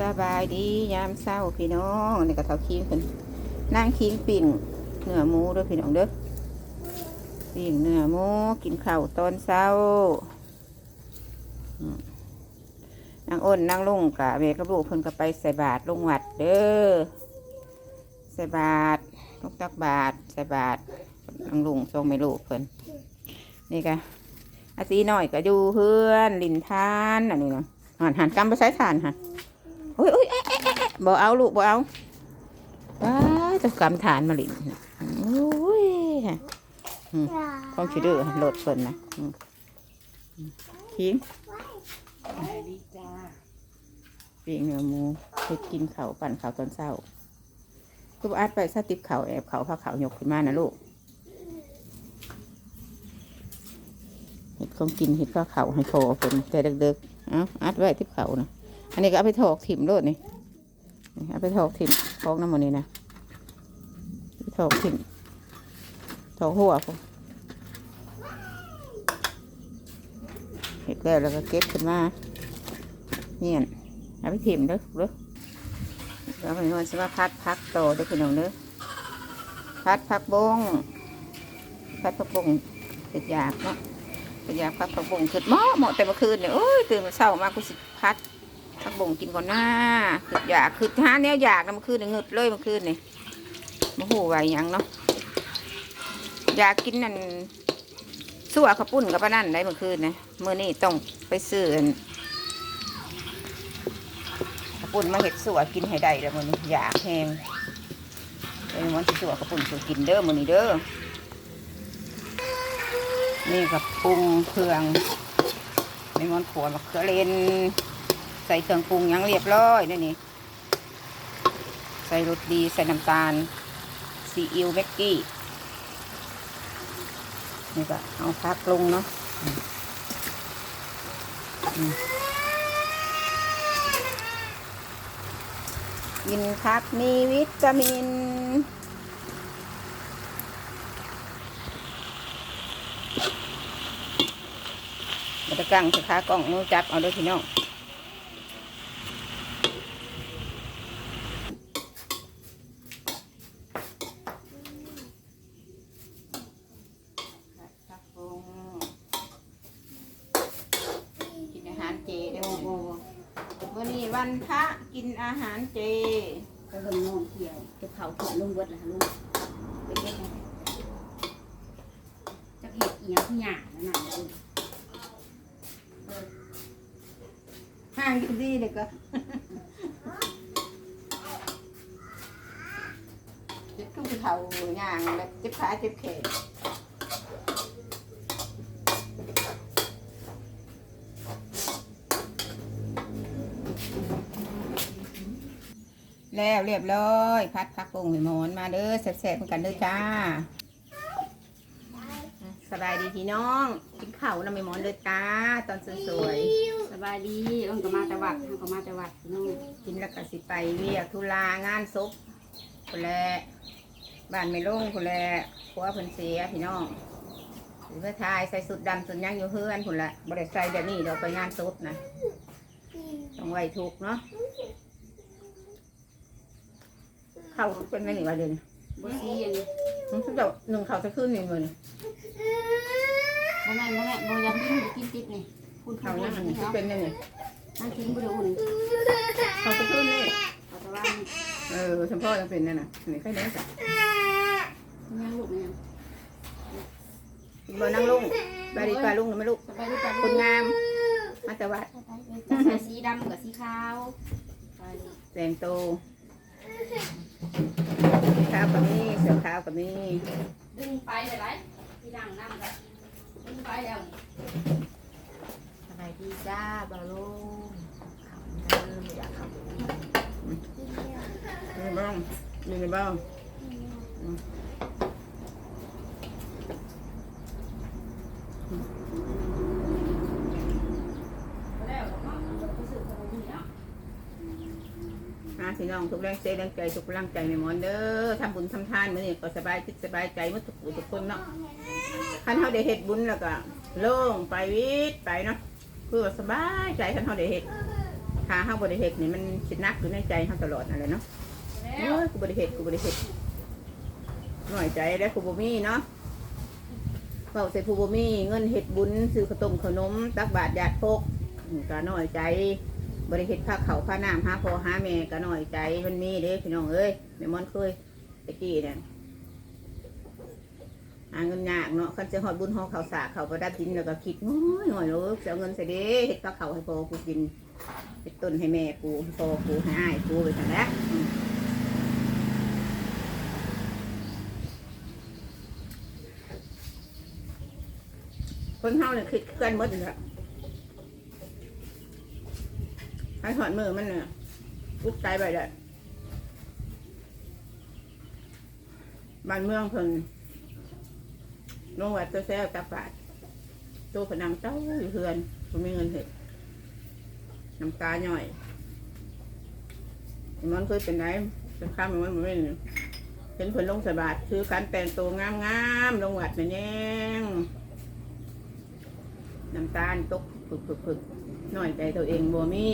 สบายดียามเศร้าพี่น้องในี่ก็เทาคิงเป็นนั่งคิงปิ่งเนื้อหมูด้วยพี่น้องเด้อปิ่งเนื้อหมูกินข้าวตอนเช้านางอ้นนางลุงกะเวกับลูกเพิ่นก็ไปใส่บาตรลงวัดเด้อใส่บาตรลูกตักบาตรใส่บาตรนางลุงทรงไม่ลูกเพิ่นนี่กะอาซีหน่อยก็อยู่เพื่อนลินทานอันนี้เนาะหันหันกำไปใช้ทานค่ะ โอ้ยโอ้ยเอ๊ะเอ๊ะเอ๊ะเอ๊ะบ่เอาลูกบ่เอาว้าจะกำฐานมาลินโอ้ยของชิดื้อโหลดเพิ่นนะอืมคิงดีจ้าปีเนื้อหมูเฮ็ดกินเขาปั่นเขาตอนเช้าคือบ่อาจไปสติบเขาแอบเขาวพาเขายกขึ้นมานะลูกเห็ดของกินเห็ดข้าเขาให้โคเป็นแต่เด็กๆเอ้าอัดไว้ทิบเขานะ อันนี้ก็เอาไปถอกถิ่มโลดนี่นี่เอาไปถอกถิ่มทอกน้ำมันนี่นะถอกถิ่มถอกหัวพวกเห็ดแล้วแล้วก็เก็บขึ้นมาเนี่ยเอาไปถิ่มเด้อเด้อแล้วมันว่าสิว่าพัดพักโตเด้อพี่น้องเด้อพัดพักบงพัดพักบงเกิดยากเนาะเกิดยากพัดพักบงเกิดเหมาะเหมาะแต่เมื่อคืนเนี่ยโอ้ยตื่นมาเศร้ามากกูสิพัดพัก บงกินก่อนหน้าเกิดอยากคือหาแนวอยากนะมื่อคืนเลยเงึดเลยมื่อคืนนี่โมโหไหวยังเนาะอยากกินนั่นสั่วข้าวปุ้นกับป้านั่นได้เมื่อคืนนะเมื่อนี้ต้องไปซื้ออันกระปุ่นมาเห็ดสัวกินให้ได้แล้วมันนี้อยากแหงเป็นวันที่สัวกระปุ่นสัวกินเด้อมันนี้เด้อนี่กับปรุงเครื่องในมันขวมะเขือเลน ใส่เครื่องปรุงยังเรียบร้อยนี่นี่ใส่รสดีใส่น้ำตาลซีอิ๊วเบกกี้นี่ก็เอาพักลงเนาะกินคักมีวิตามินมันจะกั้งสิขากล่องมือจับเอาด้วยพี่น้องกินอาหารเจเด้อ โอ้โห วันนี้วันพระกินอาหารเจ ก็เพิ่งนอนเที่ยวจะเผาถุงลุงเบิดละลุงเป็นยังไงจะเห็ดเอียงทุกอย่างนั่นน่ะลุง ห่างอยู่ดีเลยก็เจ็บขึ้นเท่าย่างแล้วเจ็บขาเจ็บแขนแล้วเรียบร้อย พัดพักปงหมอนมาเด้อแซ่บๆเหมือนกันเด้อจ้า บายดีพี่น้องกินข้าวนำไปหมอนเด้อจ้าตอนสวยๆสบายดีลุงก็มาแต่วัดลุงก็มาแต่วัดพี่น้องกินแล้วก็สิไปเรียกทุลางานศพคนแหละบ้านไม่ลงคนแหละผัวเพิ่นเสียพี่น้องหรือว่าทายใส่สุดดำสุดยังอยู่เฮือนคนละบริใส่แบบนี้เราไปงานศพนะต้องไว้ถูกเนาะเข้าเป็นไม่หนีว่าเดือน บ่ซีอันนี้มันจะแบบหนึ่งเขาจะขึ้นหนึ่งเงินบ่แม่นบ่แม่นบ่ยังกินติ๊บนี่คุณเขาเขานั่นั่งงนี่นี่เป็นยังไงนั่งกินบ่ได้อุ่นเขาจะขึ้นนี่เขาแต่ว่าเออฉันพ่อจะเป็นนั่นน่ะนี่ใครได้จ้ะยังลูกยังบ่นั่งลุงบาดีปลาลุงหรือไม่ลุกสบายดีจ้ะคนงาม มาแต่วัดจะใส่สีดำกับสีขาวไปดิแดงโต ข้าวกับนี่เสือข้าวกับนี่ดึงไปเลยไรที่ดังน้ำกับดึงไปแล้วสบายดีจ้าบาลุงขาเดิมอยากขาวนี่บ้างนี่บ้าง องทุกแรงใจแรงใจทุกกำลังใจในหมอนเด้อทำบุญทำทานมื้อนี้ก็สบายจิตสบายใจหมดทุกผู้ทุกคนเนาะคันเฮาได้เฮ็ดบุญแล้วก็โล่งไปวิตไปเนาะคือว่าสบายใจคันเฮาได้เฮ็ดถ้าเฮาบ่ได้เฮ็ดนี่มันสินักอยู่ในใจเฮาตลอดนั่นแหละเนาะเอ้ยกูบ่ได้เฮ็ดกูบ่ได้เฮ็ดหน่อยใจแล้วกูบ่มีเนาะเว้าใส่ผู้บ่มีเงินเฮ็ดบุญซื้อขาวต้มขนมตักบาตรญาติพกอืมก็น้อยใจ บ่ได้เฮ็ดผ้าเขาผ้าน้ำหาพ่อหาแม่ก็น้อยใจมันมีเด้พี่น้องเอ้ยแม่มอนเคยตะกี้เนี่ยหาเงินยากเนาะคันจะฮอดบุญฮอดข้าสากข้าประดับดินแล้วก็คิดน้อยน้อยเด้อจะเอาเงินใส่เด้เฮ็ดผ้าเขาให้พ่อกูกินเฮ็ดต้นให้แม่กูพอกูให้อ้ายกูไปซั่นและอืมคนเฮาเนี่ยคิดกันหมดเลย ให้ถอดมือมันเนี่ยลุกใจไปเลยบ้านเมืองเพิ่นลงวัดตัวแซ่บตาปาดตัวผนังเต้าอยู่เฮือนผมมีเงินเห็ดน้ำตาหน่อยมันเคยเป็นไหนเป็นข้ามมันมันไม่เนี่ยเห็นเพิ่นลงสบาดคือการแต่งตัวงามๆลงวัดเนี่ยแน่งน้ำตาลตกผึกผึกผึกหน่อยใจตัวเองบ่มี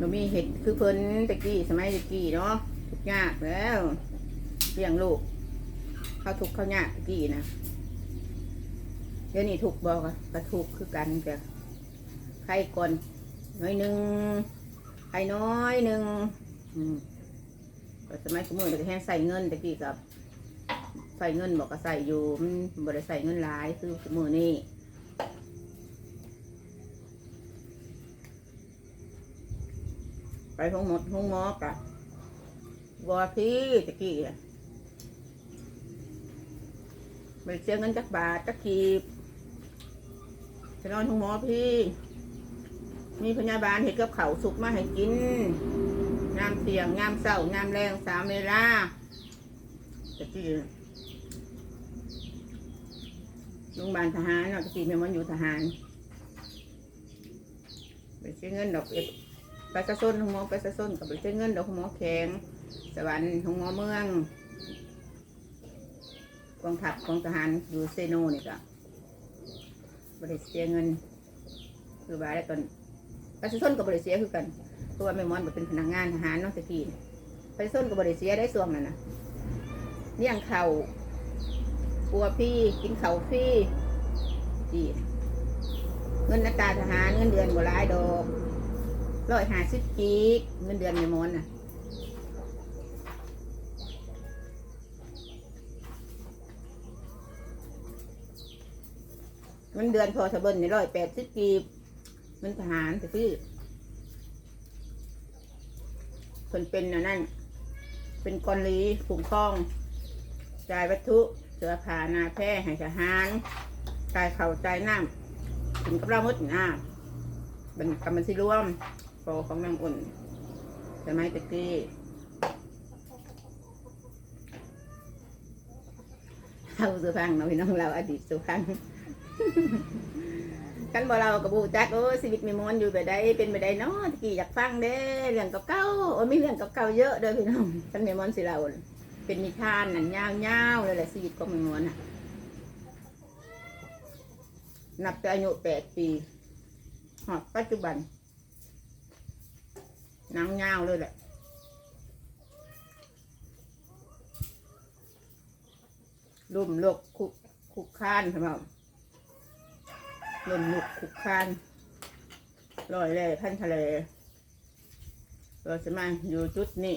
บ่มีเห็ดคือเพิ่นตะกี้สมัยตะกี้เนาะทุกยากแล้วเลี้ยงลูกเขาทุกเขายากตะกี้นะเดี๋ยวนี้ถูกบอกอะก็ถูกคือกันแต่ใครก่อนน้อยหนึ่งใครน้อยหนึ่งอืมสมัยสมัยก็แค่ใส่เงินตะกี้กับใส่เงินบอกก็ใส่อยู่มันบ่ได้ใส่เงินหลายคือสมือนี่ ไปห้องหมดห้องหมอกะวอพี่ตะกี้อะไปเสียเงินจักบาทจักกีบจะนอนห้องหมอพี่ มีพยาบาลเห็ดกับเขาสุกมาให้กินงามเสียงงามเศร้างามแรงสามเวลาตะกี้โรงพยาบาลทหารเนาะตะกี้แม่มันอยู่ทหารไปเสียเงินดอกเอ็ด ประชาชนของหมอประชาชนกับไปใช้เงินดอกของหมอแข็ง สวรรค์ของหมอเมืองกองทัพของทหารอยู่เซโนนี่ก็บริเสียเงิน คือว่าได้ตอนประชาชนกับบริเสียคือกันเพราะว่าแม่มอนบ่เป็นพนักงานทหารนอกจากที่ประชาชนกับบริเสียได้ส่วงนั่นนะเลี้ยงเขาวปัวพี่กินเข่าวฟรี่จีเงินนักกาทหารเงินเดือนบ่หลายดอก ร้อยห้าสิบกีกเงินเดือนในมอนน่ะเงินเดือนพอสะเบินในร้อยแปดสิบกีบเงินทหารแต่คือคนเป็นน่ะนั่น เป็นกอลีคุ้มครองจ่ายวัตถุเสื้อผ้านาแพร่ให้ทหารจ่ายเข่าจ่ายน้ำถึงกับเราหมดหน้าเป็นกรรมสิรวม โปรของน้ำอุ่นสมัยตะกี้เราสุพรรณเนาะพี่น้องเราอดีตสุพรรณกันบ่เรากับบูจักโอ้ชีวิตมีมอนอยู่แบบใดเป็นแบบใดเนาะตะกี้อยากฟังเด้เรื่องเก่าๆโอ้มีเรื่องเก่าๆเยอะเด้อพี่น้องกันมีมอนสิเราเป็นนิทานนั่นยาวๆเลยแหละชีวิตของมีมอนน่ะนับแต่อายุแปดปีหอดปัจจุบัน หนังยาวเลยแหละลุ่มลกคุกคุกคานใช่ไหมลุ่มลุกคุกคานลอยแร่พันทะเลเราจะมาอยู่จุดนี้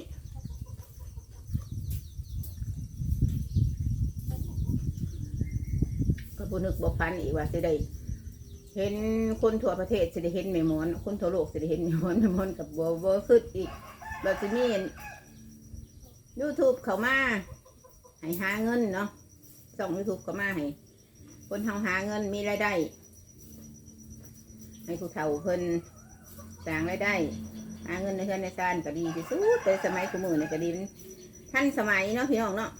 ก็บุนึกบอกพันอีกว่าจะได้ เห็นคนทั่วประเทศจะได้เห็นแม่มอน คนทั่วโลกจะได้เห็นแม่มอนแม่มอนกับบัวบัวขึ้นอีกเราจะมียูทูบเขามาให้หาเงินเนาะส่องยูทูบเขามาให้คนทำหาเงินมีรายได้ให้ผู้เฒ่าเพิ่นสร้างรายได้หาเงินในเฮือนในซานก็ดีที่สุดแต่สมัยกูมือนี่ก็ดีมันทันสมัยเนาะพี่น้องเนาะ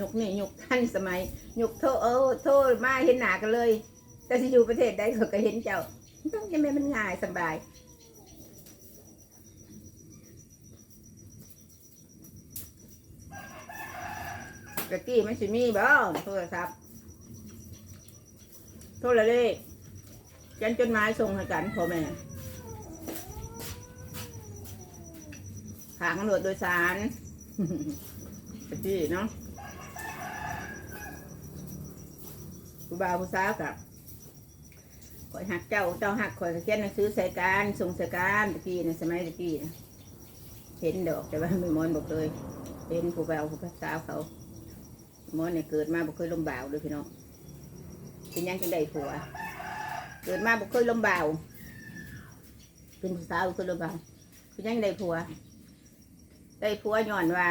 ยุคนี่ยุคทันสมัยยุคโทเออโทมาเห็นหนากันเลย แต่ที่อยู่ประเทศใดเขาก็เห็นเจ้ายังไงมันง่ายสบายกะกี้มันสิมีบ่โทรศัพท์โทรเลขยันจดหมายส่งให้กันพ่อแม่ขางตำรวจโดยสารตะกี้เนาะผู้บ่าวผู้สาวกับ ข่อยหักเจ้าเจ้าหักข่อยก็เขียนหนังสือใส่การส่งใส่การตะกี้นะสมัยตะกี้นะเห็นดอกแต่ว่าไม่มอนบอกเลยเห็นผู้บ่าผู้สาวเขามอนเนี่ยเกิดมาบอกเคยลมบ่าวเลยพี่น้องเป็นยังจังได้ผัว เกิดมาบอกเคยลมบ่าวเป็นผู้สาวเคยลมบ่าวเป็นยังได้ผัว ได้ผัวย้อนว่า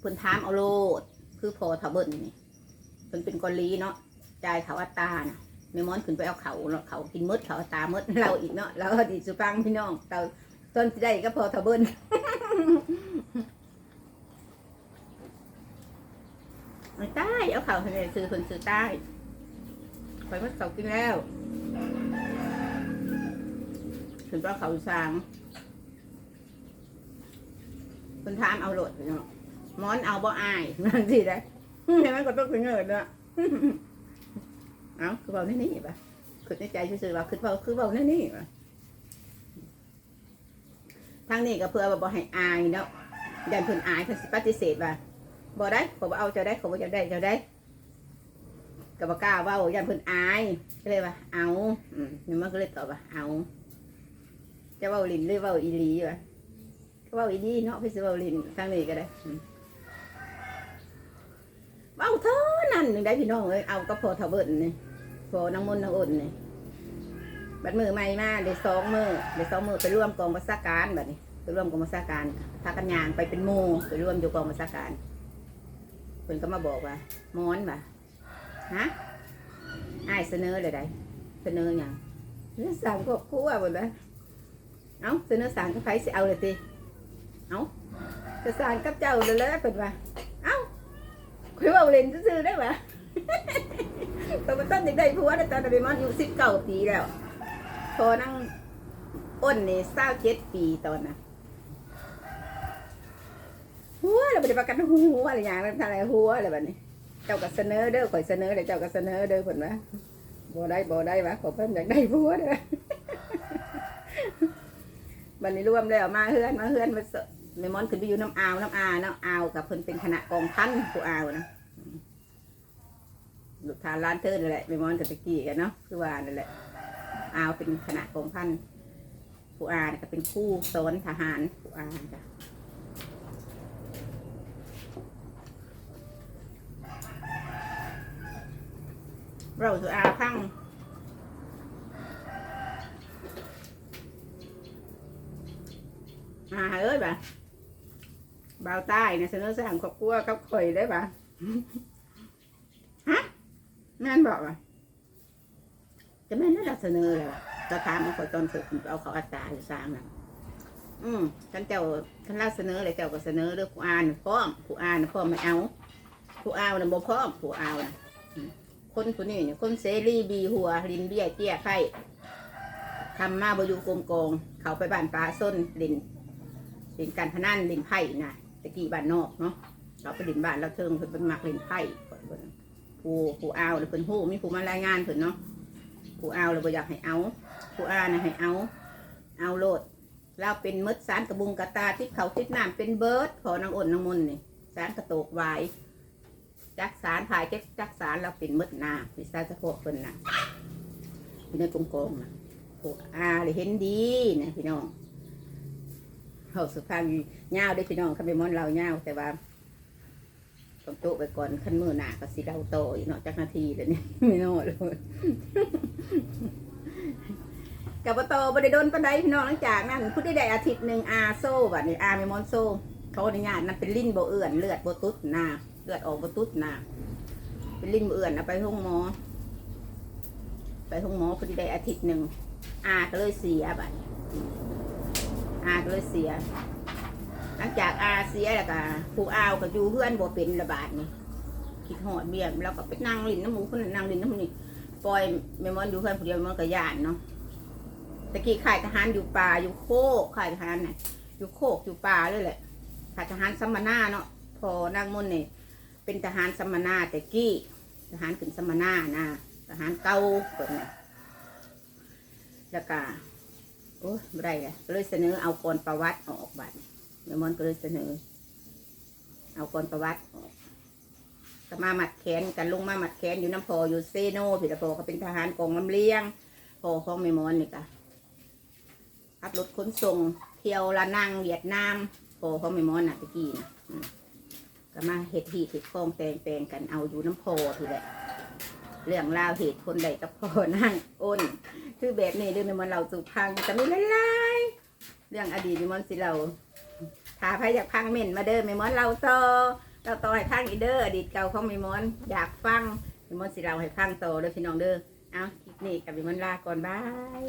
เพิ่นถามเอาโลดคือพอทะเบิ่นนี่เพิ่นเป็นกอลีเนาะจ่ายเขาอัตราน่ะ แม่มอนขึ้นไปเอาเขาเนาะเขากินมดเขาตามดเราอีกเนาะเราดีสุฟังพี่น้องเราต้นได้ก็พอทะเบิ่นไม่ใต้เอาเขาให้ซื้อคนซื้อใต้คอยมัดเขากินแล้วถึงว่าเขาสางคนถามเอาโหลดพี่น้องมอนเอาบ่อายนั่นสิได้เห็นไหมก็ต้องเป็นเงินเนาะ เอาคือเบาในนี่ปะคือในใจซื่อๆว่าคือเบาคือเบาในนี่ปะทางนี้ก็เพื่อว่าบ่ให้อายเนาะยันเพิ่นอายเพิ่นสิปฏิเสธว่าบ่ได้ขอบ่เอาจะได้ขอบ่จะได้จะได้ก็บ่กล้าว้ายันเพิ่นอายก็เลยว่าเอาอืมนี่มันก็เลยตอบว่าเอาจะเว้าลินหรือเว้าอีหลีวะก็เว้าอีหลีเนาะพี่สิว้าลินทางนี้ก็ได้ เบ้าเท่านั้นหนึ่งได้พี่น้องเอ้ยเอาก็พอเท่าเบิ่นนี่พอนางมนต์นางอ่นนี่บัดมือใหม่มาเดี๋ยวสองมือเดี๋ยวสองมือไปร่วมกองบัญชาการบัดนี้ไปร่วมกองบัญชาการพากันยางไปเป็นโมไปร่วมอยู่กองบัญชาการเพิ่นก็มาบอกว่าม้อนว่ะฮะไอ้เสนอเลยได้เสนออย่างเรื่อสั่งก็ครั่วหมดเลยเอ้าเสนอสั่งก็ไผสิเอาเลยติเอ้าจะสั่งกับเจ้าเลยแล้วเพิ่นว่า คุยว่าเล่นซื่อๆได้ปะตอนมันต้นเด็กได้ผัวได้ตอนนั้นมันอยู่สิบเก้าปีแล้ว พอนั่งอ้นนี่เศร้าเจ็ดปีตอนน่ะหัวเราไปประกันหัวอะไรอย่างนั้นอะไรหัวอะไรแบบนี้ เจ้าก็เสนอเด้อข่อยเสนอเด้อเจ้าก็เสนอเด้อผลว่าบ่ได้บ่ได้วะขอเพิ่นอยากได้ผัวเด้อบันนี้รวมแล้วมาเฮือนมาเฮือนมาเส แม่มอนขึ้นไปอยู่น้ำอาวน้ำอาน้ำอาวกับเพิ่นเป็นคณะกองพันผู้อาวนะลูกทานร้านเทิดนั่นแหละแม่มอนกับตะกี้กันเนาะคือว่านั่นแหละอาวเป็นคณะกองพันผู้อาเนี่ยก็เป็นคู่สอนทหารผู้อาจ้ะเราสุอาพังมาเอ้ยบ่ บ่าวใต้เนี่ยเสนอสั่งครอบครัวกับข่อยได้บ่ะฮะแม่นบอกว่าจะแม่นนั่นเราเสนอเลยว่ะจะถามมาข่อยตอนเสร็จเอาเขาอัตราอยู่สร้างน่ะอืมท่านเจ้าท่านราเสนอเลยเจ้าก็เสนอเรื่องผู้อ่านพร้อมผู้อ่านพร้อมไม่เอาผู้อ่านนะบ่พร้อมผู้อ่านนะคนผู้นี้เนี่ยคนเสรีบีหัวลินเบี้ยเจี้ยไข่ทำมาบอยู่กรมกองเขาไปบ้านปลาส้นลินเล่นการพนันล่นไพ่นะ ตะกี้บ้านนอกเนาะเราไปเล่นบ้านเราเทิงเพิ่นเป็นมักเล่นไพ่ก่อนเพิ่นผู้ผู้เอาหรือเพิ่นฮู้มีผู้มารายงานเพิ่นเนาะผู้เอาวเราบ่อยากให้เอาผู้อานะให้เอา เอาโลดเราเป็นมดสารกระบุงกระตาที่เขาทิศน้ำเป็นเบิร์ดขอนางอ่นนางมนนี่สารกระโตกวายจักสารภายจักจักสารเราเป็นมดนาพิซาสะโพกเพิ่นน่ะอยู่ในกรงกงน่ะผู้อาเลยเห็นดีนะพี่น้อง เขาสุพังเงาวได้พี่น้องคันไปมอนเราเงาวแต่ว่าต้องโตไปก่อนขั้นมือหนาก็สิเราโตอีกเนาะจักนาทีเดี๋ยวนี้ไม่นอนเลยกับว่าโตบริโดนปันไดพี่น้องหลังจากนั้นพูดได้ได้อาทิตย์หนึ่งอาโซ่บัดนี้อาไม่มอนโซ่เขาอนุญาตนั่นเป็นลิ้นโบเอื่อนเลือดโบตุ๊ดหนาเลือดออกโบตุ๊ดหนาเป็นลิ้นโบเอื่อนเอาไปห้องหมอ ไปห้องหมอพูดได้อาทิตย์หนึ่งอาก็เลยเสียบัด อาก็เลยเสีย หลังจากอาเสียแล้วก็ผู้อาวก็อยู่เพื่อนบ่เป็นระบาดนี่คิดหอดเบี้ยแล้วก็ไปนั่งลินน้ำหมูคนนั่งลินน้ำหมูนี่ปล่อยแม่มอนอยู่เพื่อนผู้เดียวแม่มอนก็ย่านเนาะตะกี้ขายทหารอยู่ป่าอยู่โคกขายทหารน่ะอยู่โคกอยู่ป่าเลยแหละขายทหารสัมมนาเนาะพอนางมนนี่เป็นทหารสัมมนาต่กี้ทหารขึ้นสัมมนานะทหารเก่าเปิดน่ะแล้วก็ โอ้ยไม่ได้เลยก็เลยเสนอเอากรประวัติออกบัตรแม่มอนก็เลยเสนอ เอาก่อนประวัติออกก็มาหมัดแขนกันลงมาหมัดแขนอยู่น้ำพออยู่เซโนพี่ละพอก็เป็นทหารกองลำเลียงพอของแม่มอนนี่ก็ขับรถขนส่งเที่ยวละนั่งเวียดนามพอของแม่มอนน่ะตะกี้นะอืมก็มาเห็ดหีดเห็ดคลองแปลงแปลงกันเอาอยู่น้ำพอทีแหละเรื่องราวเหตุคนใดกับพอนั่งอ้น คือแบบนี้เรื่องในมันเราสู่พังจะไม่หลายๆเรื่องอดีตในมันสิเราถ้าใครอยากพังเม่นมาเด้อไม่มอนเราโตเราโตให้พังอีเด้ออดีตเก่าของไม่มอนอยากฟังไม่มอนสิเราให้พังโตเด้อพี่น้องเด้อเอาคลิปนี้กับไม่มอนลาก่อนบาย